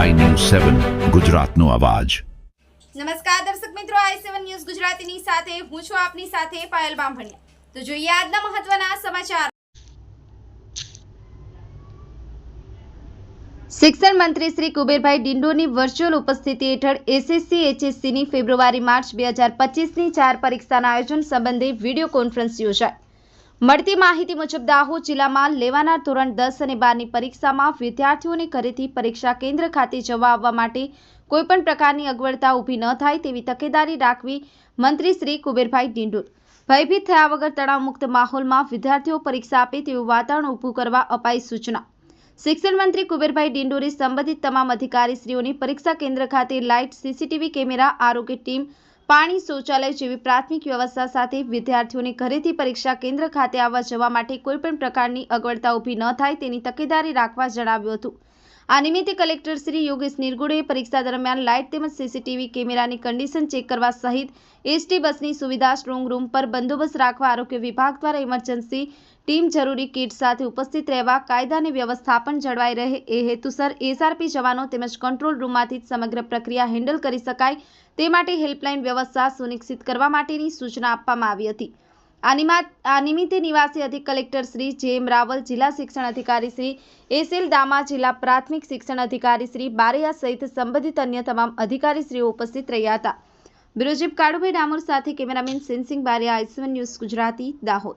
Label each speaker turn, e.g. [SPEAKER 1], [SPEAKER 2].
[SPEAKER 1] સેવન ગુજરાતનો અવાજ.
[SPEAKER 2] નમસ્કાર દર્શક મિત્રો આઈ સેવન ન્યૂઝ ગુજરાતીની સાથે હું છું આપની સાથે પાયલ બામભણિયા. તો જોઈએ આજના મહત્વના સમાચાર. શિક્ષણ મંત્રી શ્રી કુબેરભાઈ ડિંડોની વર્ચ્યુઅલ ઉપસ્થિતિ હેઠળ એસએસસી એચએસસીની ફેબ્રુઆરી માર્ચ બે હજાર પચીસની ચાર પરીક્ષાના આયોજન સંબંધે વીડિયો કોન્ફરન્સ યોજાઈ. મળતી માહિતી મુજબ દાહોદ જિલ્લામાં લેવાનાર ધોરણ દસ અને બારની પરીક્ષામાં વિદ્યાર્થીઓને ઘરેથી પરીક્ષા કેન્દ્ર ખાતે જવા આવવા માટે કોઈપણ પ્રકારની અગવડતા ઊભી ન થાય તેવી તકેદારી રાખવી મંત્રી શ્રી કુબેરભાઈ ડિંડોર. ભયભીત થયા વગર તણાવમુક્ત માહોલમાં વિદ્યાર્થીઓ પરીક્ષા આપે તેવું વાતાવરણ ઊભું કરવા અપાઈ સૂચના. શિક્ષણ મંત્રી કુબેરભાઈ ડિંડોરે સંબંધિત તમામ અધિકારીશ્રીઓને પરીક્ષા કેન્દ્ર ખાતે લાઇટ સીસીટીવી કેમેરા, આરોગ્ય ટીમ પાણી શૌચાલય જેવી પ્રાથમિક વ્યવસ્થા સાથે વિદ્યાર્થીઓને ઘરેથી પરીક્ષા કેન્દ્ર ખાતે આવવા જવા માટે કોઈપણ પ્રકારની અગવડતા ઊભી ન થાય તેની તકેદારી રાખવા જણાવ્યું હતું. આ નિમિત્તે કલેક્ટર શ્રી યોગેશ નિર્ગુડે પરીક્ષા દરમિયાન લાઇટ તેમજ સીસીટીવી કેમેરાની કન્ડિશન ચેક કરવા સહિત એસટી બસની સુવિધા સ્ટ્રોંગ રૂમ પર બંદોબસ્ત રાખવા આરોગ્ય વિભાગ દ્વારા ઇમરજન્સી ટીમ જરૂરી કીટ સાથે ઉપસ્થિત રહેવા, કાયદાની વ્યવસ્થા વ્યવસ્થાપન જળવાઈ રહે એ હેતુસર એસઆરપી જવાનો તેમજ કંટ્રોલ રૂમમાંથી જ સમગ્ર પ્રક્રિયા હેન્ડલ કરી શકાય તે માટે હેલ્પલાઇન વ્યવસ્થા સુનિશ્ચિત કરવા માટેની સૂચના આપવામાં આવી હતી. આ નિમા- આ નિમિત્તે નિવાસી અધિક કલેક્ટર શ્રી જે એમ રાવલ, જિલ્લા શિક્ષણ અધિકારી શ્રી એસ દામા, જિલ્લા પ્રાથમિક શિક્ષણ અધિકારી શ્રી બારૈયા સહિત સંબંધિત અન્ય તમામ અધિકારીશ્રીઓ ઉપસ્થિત રહ્યા હતા. બ્યુરો ચીફ કાળુભાઈ ડામોર સાથે કેમેરામેન સેનસિંગ બારિયા આઈસવન ન્યૂઝ ગુજરાતી, દાહોદ.